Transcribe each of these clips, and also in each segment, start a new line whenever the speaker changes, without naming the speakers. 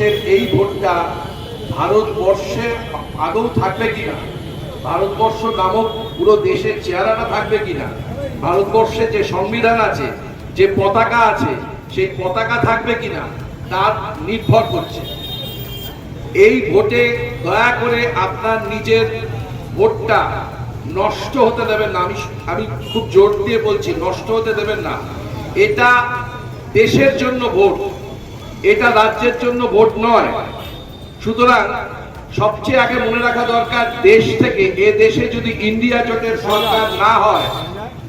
ভারতবর্ষের এই ভোটটা ভারতবর্ষে আদৌ থাকবে কিনা? ভারতবর্ষ নামক পুরো দেশের চেহারাটা থাকবে কিনা? ভারতবর্ষে যে সংবিধান আছে, যে পতাকা আছে, সেই পতাকা থাকবে কিনা? তার নির্ভর করছে। এই ভোটে দয়া করে আপনার নিজের ভোটটা নষ্ট হতে দেবেন না। আমি আমি খুব জোর দিয়ে বলছি, নষ্ট হতে দেবেন না। এটা দেশের জন্য ভোট। এটা রাজ্যের জন্য ভোট নয়। সুতরাং সবচেয়ে আগে মনে রাখা দরকার, দেশ থেকে এ দেশে যদি ইন্ডিয়া জোটের সরকার না হয়,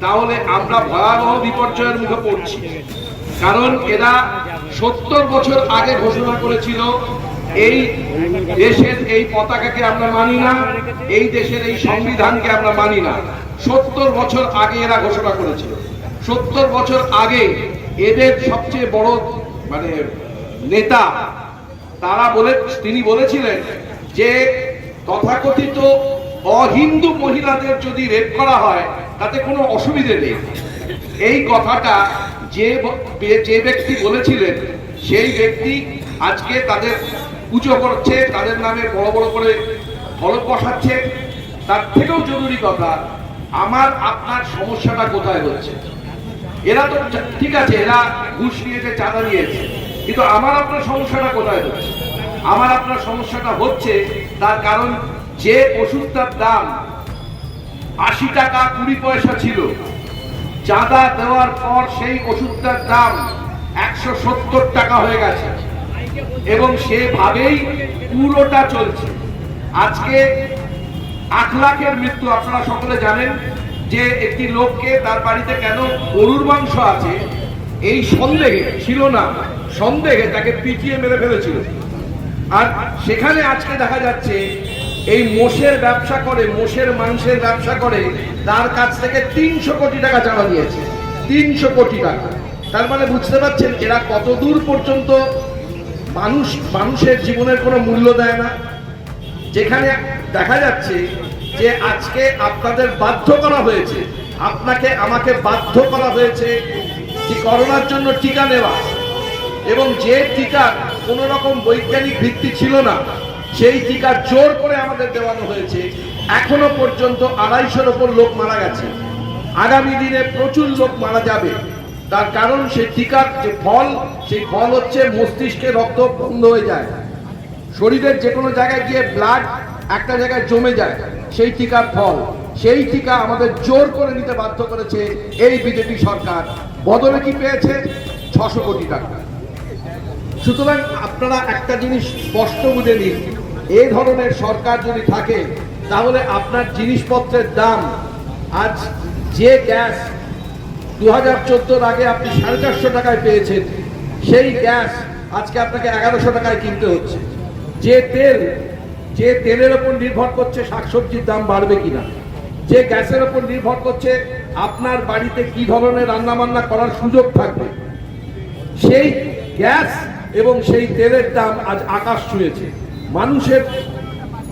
তাহলে আমরা ভয়াবহ বিপর্যয়ের মুখে পড়ছি। কারণ এরা সত্তর বছর আগে ঘোষণা করেছিল, এই দেশের এই পতাকাকে আমরা মানি না, এই দেশের এই সংবিধানকে আমরা মানি না। সত্তর বছর আগে এরা ঘোষণা করেছিল। সত্তর বছর আগে এদের সবচেয়ে বড় মানে নেতা, তারা বলে, তিনি বলেছিলেন যে তথাকথিত অহিন্দু মহিলাদের যদি রেপ করা হয়, তাতে কোনো অসুবিধে নেই। এই কথাটা যে যে ব্যক্তি বলেছিলেন, সেই ব্যক্তি আজকে তাদের পুজো করছে, তাদের নামে বড় বড় করে ফলক বসাচ্ছে। তার থেকেও জরুরি কথা, আমার, আপনার সমস্যাটা কোথায় হচ্ছে? এরা তো, ঠিক আছে, এরা ঘুষ নিয়েছে, চাঁদা নিয়েছে। কিন্তু আমার আপনার সমস্যাটা কোথায় হচ্ছে? আমার আপনার সমস্যাটা হচ্ছে, তার কারণ যে ওষুধটার দাম আশি টাকা কুড়ি পয়সা ছিল, চাঁদা দেওয়ার পর সেই ওষুধটার দাম একশো সত্তর টাকা হয়ে গেছে। এবং সেভাবেই পুরোটা চলছে। আজকে আট লাখের মৃত্যু, আপনারা সকলে জানেন যে একটি লোককে তার বাড়িতে কেন গরুর মাংস আছে, এই সন্দেহে ছিল না। সন্দেহে তাকে পিটিয়ে মেরে ফেলেছিল। আর সেখানে আজকে দেখা যাচ্ছে, এই মোষের ব্যবসা করে, মোষের মাংসের ব্যবসা করে, তার কাছ থেকে তিনশো কোটি টাকা চাঁদা নিয়েছে। তিনশো কোটি টাকা। তার মানে বুঝতে পারছেন, এরা কত দূর পর্যন্ত মানুষ, মানুষের জীবনের কোনো মূল্য দেয় না। যেখানে দেখা যাচ্ছে যে আজকে আপনাদের বাধ্য করা হয়েছে, আপনাকে, আমাকে বাধ্য করা হয়েছে যে করোনার জন্য টিকা নেওয়া। এবং যে টিকা কোনো রকম বৈজ্ঞানিক ভিত্তি ছিল না, সেই টিকা জোর করে আমাদের দেওয়ানো হয়েছে। এখনও পর্যন্ত আড়াইশোর ওপর লোক মারা গেছে। আগামী দিনে প্রচুর লোক মারা যাবে। তার কারণ সেই টিকার যে ফল, সেই ফল হচ্ছে মস্তিষ্কে রক্ত বন্ধ হয়ে যায়। শরীরের যে কোনো জায়গায় গিয়ে ব্লাড একটা জায়গায় জমে যায়, সেই টিকার ফল। সেই টিকা আমাদের জোর করে নিতে বাধ্য করেছে এই বিজেপি সরকার। বদলে কি পেয়েছে? ছশো কোটি টাকা। সুতরাং আপনারা একটা জিনিস স্পষ্ট বুঝে নিন। এই ধরনের সরকার যদি থাকে, তাহলে আপনার জিনিসপত্রের দাম আজ যে গ্যাস দু হাজার চোদ্দোর আগে আপনি সাড়ে চারশো টাকায় পেয়েছেন, সেই গ্যাস আজকে আপনাকে এগারোশো টাকায় কিনতে হচ্ছে। যে তেল, যে তেলের ওপর নির্ভর করছে শাকসবজির দাম বাড়বে কিনা, যে গ্যাসের ওপর নির্ভর করছে আপনার বাড়িতে কি ধরনের রান্নাবান্না করার সুযোগ থাকবে, সেই গ্যাস এবং সেই তেলের দাম আজ আকাশ ছুঁয়েছে। মানুষের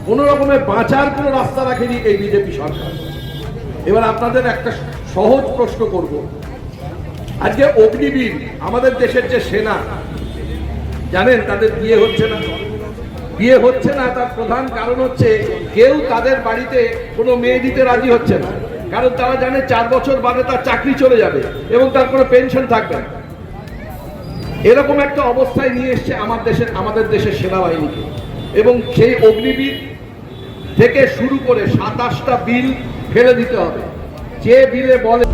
কোনো রকমের বাঁচার কোনো রাস্তা রাখেনি এই বিজেপি সরকার। এবার আপনাদের একটা সহজ প্রশ্ন করব। আজকে অগ্নিবীর আমাদের দেশের যে সেনা, জানেন তাদের বিয়ে হচ্ছে না। বিয়ে হচ্ছে না, তার প্রধান কারণ হচ্ছে কেউ তাদের বাড়িতে কোনো মেয়ে দিতে রাজি হচ্ছে না। কারণ তারা জানে চার বছর বাদে তার চাকরি চলে যাবে এবং তার কোনো পেনশন থাকবে না। এরকম একটা অবস্থায় নিয়ে এসছে আমার দেশের, আমাদের দেশের সেনাবাহিনীকে। এবং সেই অগ্নিবীর থেকে শুরু করে সাতাশটা বিল ফেলে দিতে হবে। যে বিলে বলে